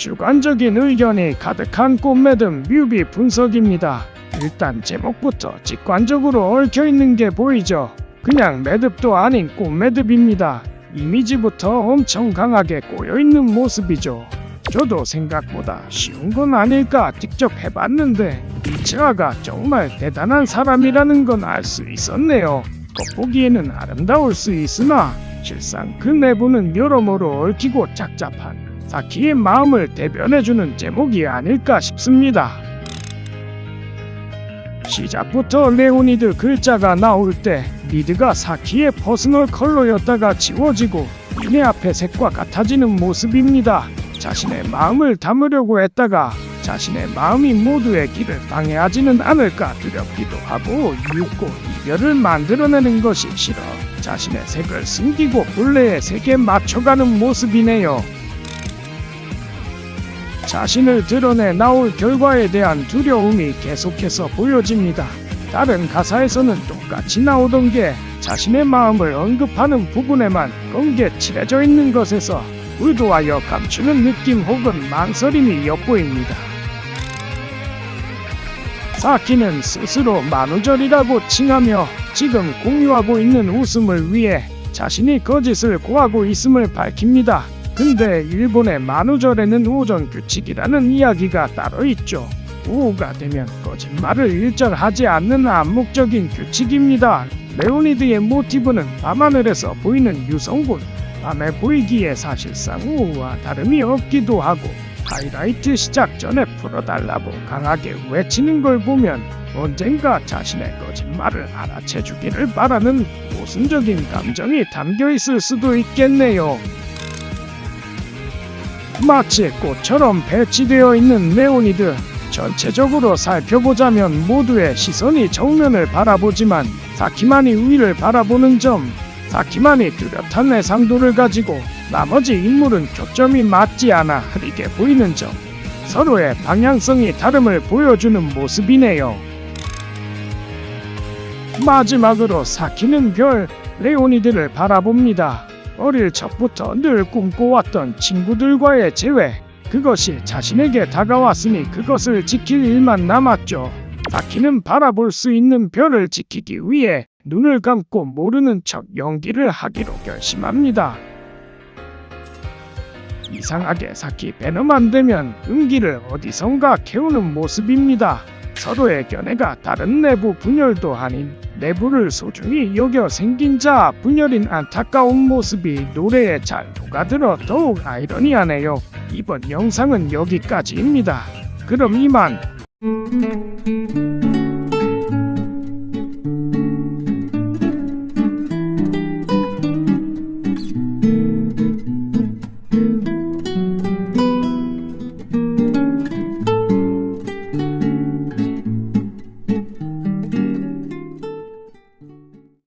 주관적인 의견이 가득한 꽃매듭 뮤비 분석입니다. 일단 제목부터 직관적으로 얽혀있는 게 보이죠. 그냥 매듭도 아닌 꽃매듭입니다. 이미지부터 엄청 강하게 꼬여있는 모습이죠. 저도 생각보다 쉬운 건 아닐까 직접 해봤는데 이치아가 정말 대단한 사람이라는 건 알 수 있었네요. 겉보기에는 아름다울 수 있으나 실상 그 내부는 여러모로 얽히고 착잡한 사키의 마음을 대변해주는 제목이 아닐까 싶습니다. 시작부터 레오니드 글자가 나올 때 리드가 사키의 퍼스널 컬러였다가 지워지고 이내 앞에 색과 같아지는 모습입니다. 자신의 마음을 담으려고 했다가 자신의 마음이 모두의 길을 방해하지는 않을까 두렵기도 하고 이윽고 이별을 만들어내는 것이 싫어 자신의 색을 숨기고 본래의 색에 맞춰가는 모습이네요. 자신을 드러내 나올 결과에 대한 두려움이 계속해서 보여집니다. 다른 가사에서는 똑같이 나오던 게 자신의 마음을 언급하는 부분에만 검게 칠해져 있는 것에서 의도하여 감추는 느낌 혹은 망설임이 엿보입니다. 사키는 스스로 만우절이라고 칭하며 지금 공유하고 있는 웃음을 위해 자신이 거짓을 고하고 있음을 밝힙니다. 근데 일본의 만우절에는 오전 규칙이라는 이야기가 따로 있죠. 오후가 되면 거짓말을 일절하지 않는 암묵적인 규칙입니다. 레오니드의 모티브는 밤하늘에서 보이는 유성군. 밤에 보이기에 사실상 오후와 다름이 없기도 하고 하이라이트 시작 전에 풀어달라고 강하게 외치는 걸 보면 언젠가 자신의 거짓말을 알아채주기를 바라는 모순적인 감정이 담겨 있을 수도 있겠네요. 마치 꽃처럼 배치되어 있는 레오니드. 전체적으로 살펴보자면 모두의 시선이 정면을 바라보지만 사키만이 위를 바라보는 점, 사키만이 뚜렷한 해상도를 가지고 나머지 인물은 초점이 맞지 않아 흐리게 보이는 점, 서로의 방향성이 다름을 보여주는 모습이네요. 마지막으로 사키는 별 레오니드를 바라봅니다. 어릴 적부터 늘 꿈꿔왔던 친구들과의 재회, 그것이 자신에게 다가왔으니 그것을 지킬 일만 남았죠. 사키는 바라볼 수 있는 별을 지키기 위해 눈을 감고 모르는 척 연기를 하기로 결심합니다. 이상하게 사키 배너만 되면 음기를 어디선가 캐우는 모습입니다. 서로의 견해가 다른 내부 분열도 아닌 내부를 소중히 여겨 생긴 자 분열인 안타까운 모습이 노래에 잘 녹아들어 더욱 아이러니하네요. 이번 영상은 여기까지입니다. 그럼 이만.